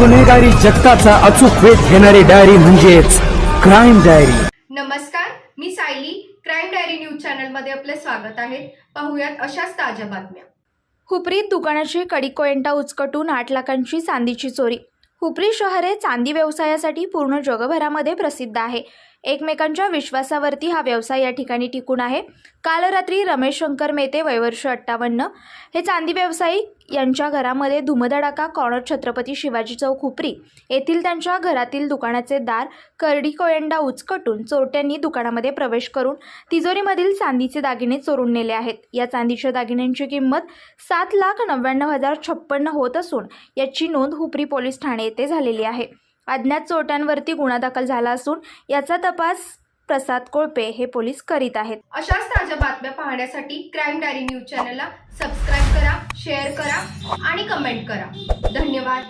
गुन्हेगारी जगताचा अचूक वेध घेणारी डायरी म्हणजेच क्राईम डायरी नमस्कार मी सायली. क्राईम डायरी न्यूज चॅनलमध्ये आपले स्वागत आहे. पाहुयात अशाच ताज्या बातम्या. हुपरीत दुकानाची कडिकोयंटा उचकटून आठ लाखांची चांदीची चोरी. हुपरी शहर हे चांदी व्यवसायासाठी पूर्ण जगभरामध्ये प्रसिद्ध आहे. एकमेकांच्या विश्वासावरती हा व्यवसाय या ठिकाणी टिकून आहे. काल रात्री रमेश शंकर मेते वयवर्ष अठ्ठावन्न. हे चांदी व्यावसायिक यांच्या घरामध्ये धुमधडाका कॉर्नर छत्रपती शिवाजी चौक हुपरी येथील त्यांच्या घरातील दुकानाचे दार करडी कोयंडा उचकटून चोरट्यांनी दुकानामध्ये प्रवेश करून तिजोरीमधील चांदीचे दागिने चोरून नेले आहेत. या चांदीच्या दागिन्यांची किंमत सात लाख नव्याण्णव हजार छप्पन्न होत असून याची नोंद हुपरी पोलीस ठाणे येथे झालेली आहे. अज्ञात चोरट्यांवरती गुन्हा दाखल झाला असून याचा तपास प्रसाद कोळपे हे पोलीस करीत आहेत. अशाच ताज्या बातम्या पाहण्यासाठी क्राईम डायरी न्यूज चॅनलला सबस्क्राईब करा शेअर करा आणि कमेंट करा. धन्यवाद.